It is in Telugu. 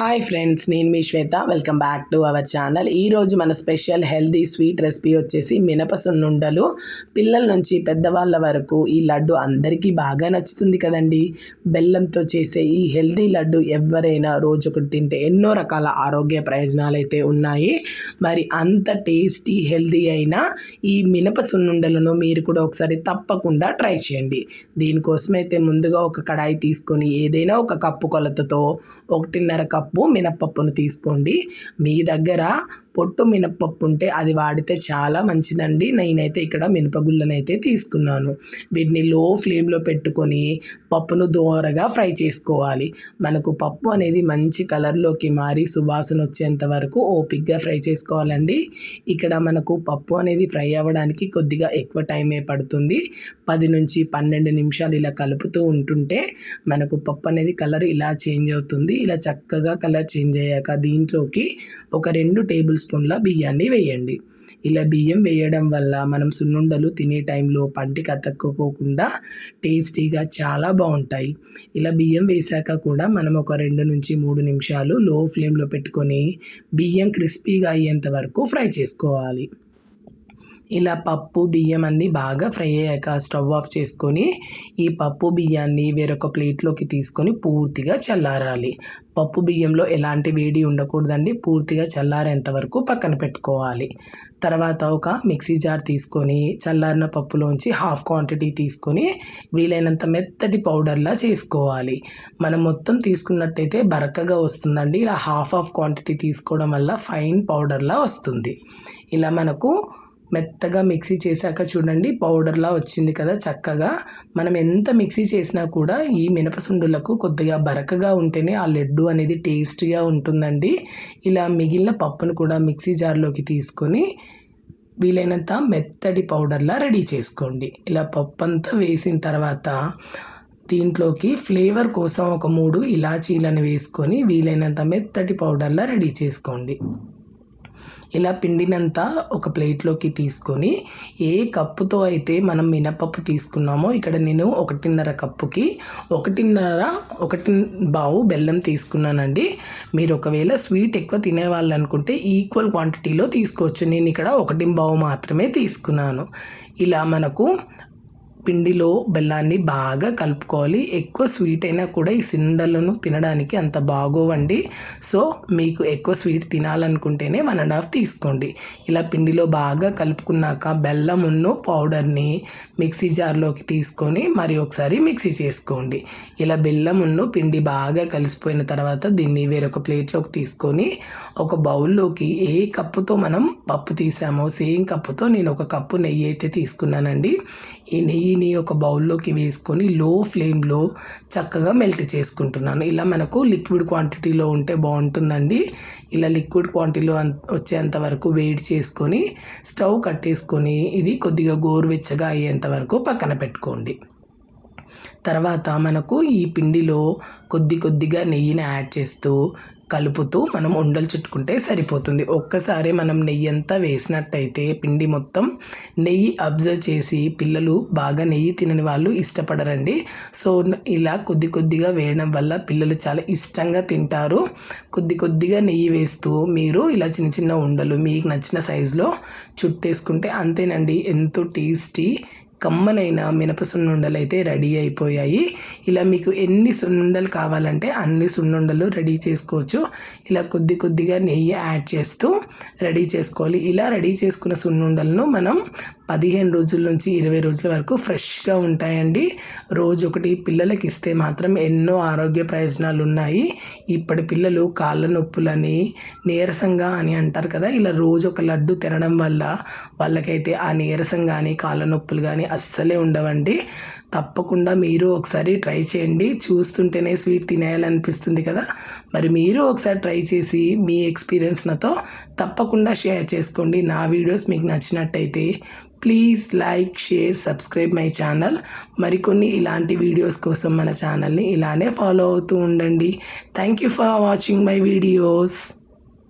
హాయ్ ఫ్రెండ్స్ నేను మీ Swetha. Welcome back to our channel ఈరోజు మన స్పెషల్ హెల్దీ స్వీట్ రెసిపీ వచ్చేసి మినప సున్నుండలు పిల్లల నుంచి పెద్దవాళ్ళ వరకు ఈ లడ్డు అందరికీ బాగా నచ్చుతుంది కదండి. బెల్లంతో చేసే ఈ హెల్దీ లడ్డు ఎవరైనా రోజు ఒకటి తింటే ఎన్నో రకాల ఆరోగ్య ప్రయోజనాలు అయితే ఉన్నాయి. మరి అంత టేస్టీ హెల్దీ అయిన ఈ మినప సున్నుండలను మీరు కూడా ఒకసారి తప్పకుండా ట్రై చేయండి. దీనికోసం అయితే ముందుగా ఒక కడాయి తీసుకొని ఏదైనా ఒక కప్పు కొలతతో ఒకటిన్నర కప్పు మినప్పప్పును తీసుకోండి. మీ దగ్గర పొట్టు మినప్పప్పు ఉంటే అది వాడితే చాలా మంచిదండి. నేనైతే ఇక్కడ మినపగుళ్ళనైతే తీసుకున్నాను. వీటిని లో ఫ్లేమ్లో పెట్టుకొని పప్పును దోరగా ఫ్రై చేసుకోవాలి. మనకు పప్పు అనేది మంచి కలర్లోకి మారి సువాసన వచ్చేంత వరకు ఓపిక్గా ఫ్రై చేసుకోవాలండి. ఇక్కడ మనకు పప్పు అనేది ఫ్రై అవ్వడానికి కొద్దిగా ఎక్కువ టైమే పడుతుంది. పది నుంచి పన్నెండు నిమిషాలు ఇలా కలుపుతూ ఉంటుంటే మనకు పప్పు అనేది కలర్ ఇలా చేంజ్ అవుతుంది. ఇలా చక్కగా కలర్ చేంజ్ అయ్యాక దీంట్లోకి ఒక రెండు టేబుల్ స్పూన్ల బియ్యాన్ని వేయండి. ఇలా బియ్యం వేయడం వల్ల మనం సున్నుండలు తినే టైంలో పంటికి అతక్కుకోకుండా టేస్టీగా చాలా బాగుంటాయి. ఇలా బియ్యం వేశాక కూడా మనం ఒక రెండు నుంచి మూడు నిమిషాలు లో ఫ్లేమ్లో పెట్టుకొని బియ్యం క్రిస్పీగా అయ్యేంత వరకు ఫ్రై చేసుకోవాలి. ఇలా పప్పు బియ్యం అన్నీ బాగా ఫ్రై అయ్యాక స్టవ్ ఆఫ్ చేసుకొని ఈ పప్పు బియ్యాన్ని వేరొక ప్లేట్లోకి తీసుకొని పూర్తిగా చల్లారాలి. పప్పు బియ్యంలో ఎలాంటి వేడి ఉండకూడదండి. పూర్తిగా చల్లారేంత వరకు పక్కన పెట్టుకోవాలి. తర్వాత ఒక మిక్సీ జార్ తీసుకొని చల్లారిన పప్పులోంచి హాఫ్ క్వాంటిటీ తీసుకొని వీలైనంత మెత్తటి పౌడర్లా చేసుకోవాలి. మనం మొత్తం తీసుకున్నట్టయితే బరకగా వస్తుందండి. ఇలా హాఫ్ ఆఫ్ క్వాంటిటీ తీసుకోవడం వల్ల ఫైన్ పౌడర్లా వస్తుంది. ఇలా మనకు మెత్తగా మిక్సీ చేశాక చూడండి పౌడర్లా వచ్చింది కదా చక్కగా. మనం ఎంత మిక్సీ చేసినా కూడా ఈ మినపసుండులకు కొద్దిగా బరకగా ఉంటేనే ఆ లడ్డు అనేది టేస్టీగా ఉంటుందండి. ఇలా మిగిలిన పప్పును కూడా మిక్సీ జార్లోకి తీసుకొని వీలైనంత మెత్తటి పౌడర్లా రెడీ చేసుకోండి. ఇలా పప్పు అంతా వేసిన తర్వాత దీంట్లోకి ఫ్లేవర్ కోసం ఒక మూడు ఇలాచీలను వేసుకొని వీలైనంత మెత్తటి పౌడర్లా రెడీ చేసుకోండి. ఇలా పిండినంతా ఒక ప్లేట్లోకి తీసుకొని ఏ కప్పుతో అయితే మనం మినపప్పు తీసుకున్నామో ఇక్కడ నేను ఒకటిన్నర కప్పుకి ఒకటిన్నర ఒకటి బావు బెల్లం తీసుకున్నానండి. మీరు ఒకవేళ స్వీట్ ఎక్కువ తినేవాళ్ళు అనుకుంటే ఈక్వల్ క్వాంటిటీలో తీసుకోవచ్చు. నేను ఇక్కడ ఒకటి బావు మాత్రమే తీసుకున్నాను. ఇలా మనకు పిండిలో బెల్లాన్ని బాగా కలుపుకోవాలి. ఎక్కువ స్వీట్ అయినా కూడా ఈ సిండలను తినడానికి అంత బాగోవండి. సో మీకు ఎక్కువ స్వీట్ తినాలనుకుంటేనే వన్ అండ్ హాఫ్ తీసుకోండి. ఇలా పిండిలో బాగా కలుపుకున్నాక బెల్లమును పౌడర్ని మిక్సీ జార్లోకి తీసుకొని మరి ఒకసారి మిక్సీ చేసుకోండి. ఇలా బెల్లమును పిండి బాగా కలిసిపోయిన తర్వాత దీన్ని వేరొక ప్లేట్లోకి తీసుకొని ఒక బౌల్లోకి ఏ కప్పుతో మనం పప్పు తీసామో సేమ్ కప్పుతో నేను ఒక కప్పు నెయ్యి అయితే తీసుకున్నానండి. ఈ నెయ్యి నెయ్యిని ఒక బౌల్లోకి వేసుకొని లో ఫ్లేమ్లో చక్కగా మెల్ట్ చేసుకుంటున్నాను. ఇలా మనకు లిక్విడ్ క్వాంటిటీలో ఉంటే బాగుంటుందండి. ఇలా లిక్విడ్ క్వాంటిటీలో వచ్చేంత వరకు వేడి చేసుకొని స్టవ్ కట్టేసుకొని ఇది కొద్దిగా గోరువెచ్చగా అయ్యేంత వరకు పక్కన పెట్టుకోండి. తర్వాత మనకు ఈ పిండిలో కొద్ది కొద్దిగా నెయ్యిని యాడ్ చేస్తూ కలుపుతూ మనం ఉండలు చుట్టుకుంటే సరిపోతుంది. ఒక్కసారి మనం నెయ్యి అంతా వేసినట్టయితే పిండి మొత్తం నెయ్యి అబ్జర్వ్ చేసి పిల్లలు బాగా నెయ్యి తినని వాళ్ళు ఇష్టపడరండి. సో ఇలా కొద్ది కొద్దిగా వేయడం వల్ల పిల్లలు చాలా ఇష్టంగా తింటారు. కొద్ది కొద్దిగా నెయ్యి వేస్తూ మీరు ఇలా చిన్న చిన్న ఉండలు మీకు నచ్చిన సైజులో చుట్టేసుకుంటే అంతేనండి. ఎంతో టేస్టీ కమ్మనైన మినప సున్నుండలు అయితే రెడీ అయిపోయాయి. ఇలా మీకు ఎన్ని సున్నుండలు కావాలంటే అన్ని సున్నుండలు రెడీ చేసుకోవచ్చు. ఇలా కొద్ది కొద్దిగా నెయ్యి యాడ్ చేస్తూ రెడీ చేసుకోవాలి. ఇలా రెడీ చేసుకున్న సున్నుండలను మనం పదిహేను రోజుల నుంచి ఇరవై రోజుల వరకు ఫ్రెష్గా ఉంటాయండి. రోజు ఒకటి పిల్లలకి ఇస్తే మాత్రం ఎన్నో ఆరోగ్య ప్రయోజనాలు ఉన్నాయి ఇప్పటి పిల్లలు కాళ్ళ నొప్పులని నీరసంగా అని అంటారు కదా ఇలా రోజు ఒక లడ్డు తినడం వల్ల వాళ్ళకైతే ఆ నీరసం కానీ కాళ్ళ నొప్పులు కానీ అస్సలే ఉండవండి. తప్పకుండా మీరు ఒకసారి ట్రై చేయండి. చూస్తుంటేనే స్వీట్ తినేయాలనిపిస్తుంది కదా. మరి మీరు ఒకసారి ట్రై చేసి మీ ఎక్స్పీరియన్స్ నాతో తప్పకుండా షేర్ చేసుకోండి. నా వీడియోస్ మీకు నచ్చినట్టయితే please like share subscribe my channel. మరికొన్ని ఇలాంటి వీడియోస్ కోసం మన ఛానల్ని ఇలానే ఫాలో అవుతూ ఉండండి. Thank you for watching my videos.